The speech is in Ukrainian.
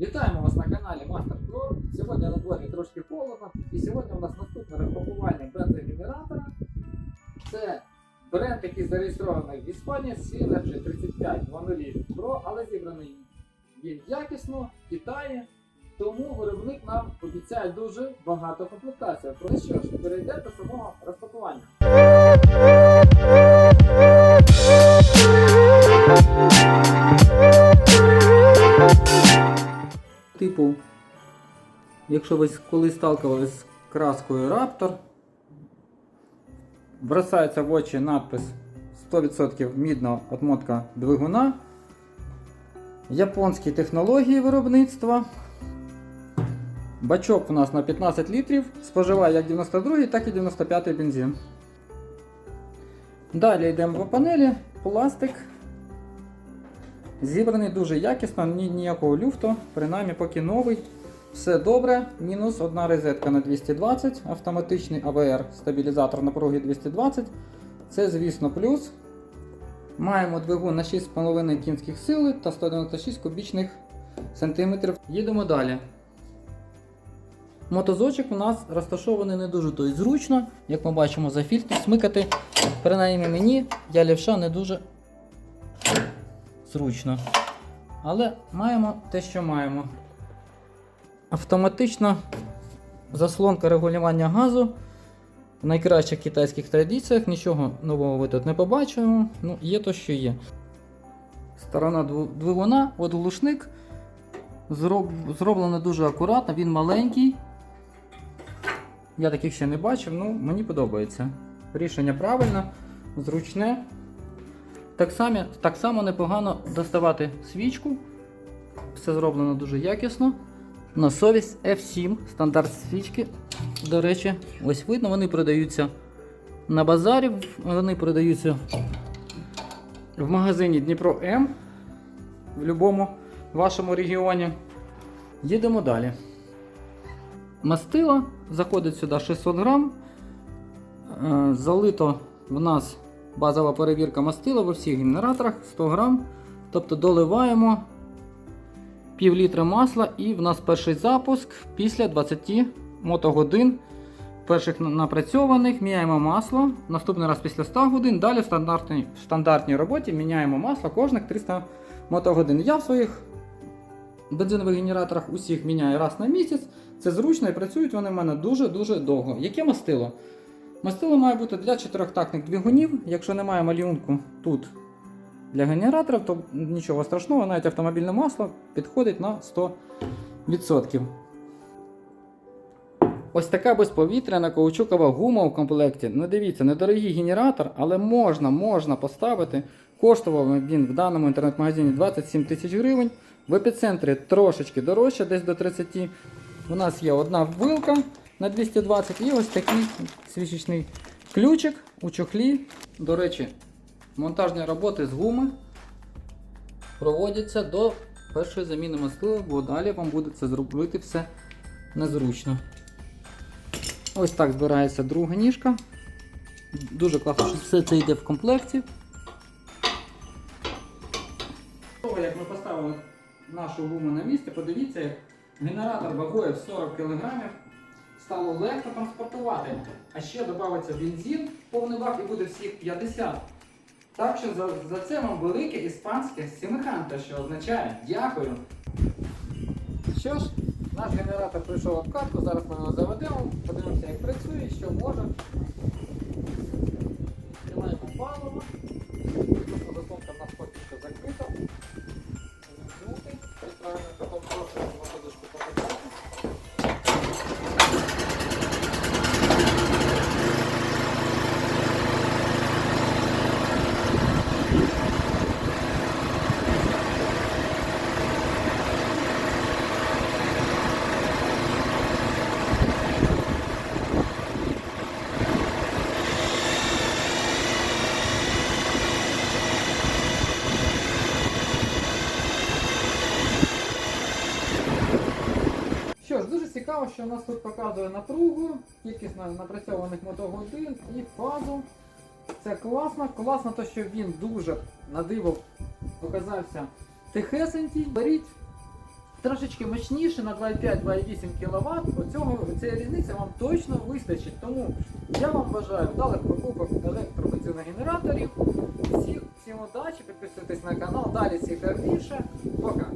Вітаємо вас на каналі Master Pro. Сьогодні на дворі трошки холодно, і сьогодні у нас наступне розпакування бензогенератора. Це бренд, який зареєстрований в Іспанії, Synergy 3500 Pro, але зібраний він якісно в Китаї. Тому виробник нам обіцяє дуже багато комплектацій. Ну що ж, перейдемо до самого розпакування. Типу, якщо ви колись сталкувалися з краскою Raptor, бросається в очі надпис 100% мідна отмотка двигуна, японські технології виробництва. Бачок у нас на 15 літрів, споживає як 92 так і 95 бензин. Далі йдемо по панелі, пластик. Зібраний дуже якісно, ні, ніякого люфту, принаймні поки новий. Все добре, мінус одна розетка на 220, автоматичний АВР, стабілізатор напруги 220. Це, звісно, плюс. Маємо двигун на 6,5 кінських сили та 196 кубічних сантиметрів. Їдемо далі. Мотозочок у нас розташований не дуже то й зручно, як ми бачимо за фільтр смикати. Принаймні мені, я лівша не дуже зручно. Але маємо те, що маємо. Автоматична заслонка регулювання газу. В найкращих китайських традиціях нічого нового ви тут не побачимо. Ну, є то, що є. Сторона двигуна, от глушник. Зроб... Зроблено дуже акуратно, він маленький. Я таких ще не бачив, ну мені подобається. Рішення правильне, зручне. Так само, так само непогано доставати свічку. Все зроблено дуже якісно. На совість F7 стандарт свічки. До речі, ось видно, вони продаються на базарі, вони продаються в магазині Дніпро М в будь-якому вашому регіоні. Їдемо далі. Мастило заходить сюди 600 грам. Е, Залито в нас базова перевірка мастила в усіх генераторах 100 грам. Тобто доливаємо пів літра масла і в нас перший запуск після 20 мотогодин перших напрацьованих. Міняємо масло. Наступний раз після 100 годин. Далі в стандартній, в стандартній роботі міняємо масло кожних 300 мотогодин. Я в своїх бензинових генераторах усіх міняю раз на місяць. Це зручно і працюють вони в мене дуже-дуже довго. Яке мастило? Мастило має бути для чотирьохтактних двигунів. Якщо немає малюнку тут для генераторів, то нічого страшного, навіть автомобільне масло підходить на 100%. Ось така безповітряна каучукова гума у комплекті. Ну дивіться, недорогий генератор, але можна, можна поставити. Коштував він в даному інтернет-магазині 27 тисяч гривень. В епіцентрі трошечки дорожче, десь до 30. У нас є одна вилка на 220 і ось такий свічечний ключик у чохлі. До речі, монтажні роботи з гуми проводяться до першої заміни мастила, бо далі вам буде це зробити все незручно. Ось так збирається друга ніжка. Дуже класно, що все це йде в комплекті. Як ми поставили нашу гуму на місце, подивіться, генератор вагою в 40 кг стало легко транспортувати. А ще додається бензин, повний бак і буде всіх 50. Так що за, за це вам велике іспанське сімиханта, що означає дякую. Що ж, наш генератор прийшов в обкатку, зараз ми його заведемо, подивимося, як працює, що може. Що ж, дуже цікаво, що у нас тут показує напругу, кількість напрацьованих мотогодин і фазу. Це класно. Класно, то, що він дуже на диво оказався тихесенький. Беріть трошечки мощніше на 2,5-2,8 кВт. Оцього, цієї різниці вам точно вистачить. Тому я вам бажаю вдалих покупок електропрацівних генераторів. Всім удачі, підписуйтесь на канал, далі цікавіше. Пока!